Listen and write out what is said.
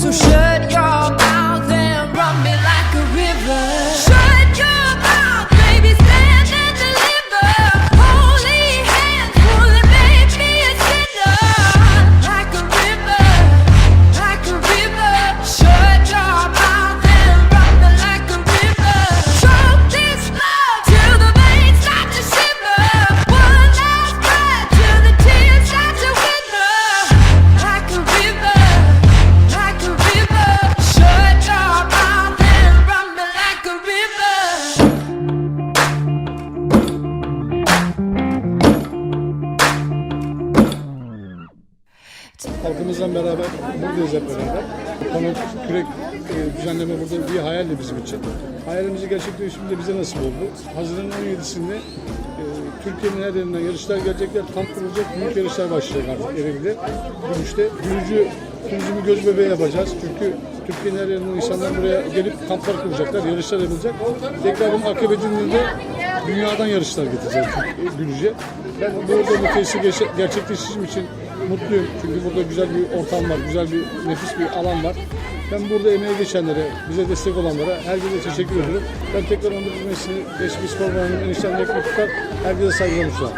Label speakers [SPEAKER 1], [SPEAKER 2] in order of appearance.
[SPEAKER 1] So się
[SPEAKER 2] Halkımızla beraber buradayız hep beraber. Konu kürek e, düzenleme burada bir hayaldi bizim için. Hayalimizi gerçekleştirmek bize nasip oldu. Haziran 17'sinde e, Türkiye'nin her yerinden yarışlar gelecekler, kamp kurulacak, büyük yarışlar başlayacak artık Ereğli'de. Gümüş'te. Gülücü, turizmi göz bebeği yapacağız. Çünkü Türkiye'nin her yerinden insanlar buraya gelip kamplar kuracaklar, yarışlar yapılacak. Tekrar bunun akıbetinde de dünyadan yarışlar getireceğiz Gülücü'ye. Ben burada bu tesisi gerçe- gerçekleştirdiğim için mutluyum. Çünkü burada güzel bir ortam var, güzel bir nefis bir alan var. Ben burada emeğe geçenlere, bize destek olanlara herkese teşekkür ediyorum. Ben tekrar 19 Mayıs'ını Eski Spor Bakanı'nın enişten tutar. Herkese saygılarımı sunar.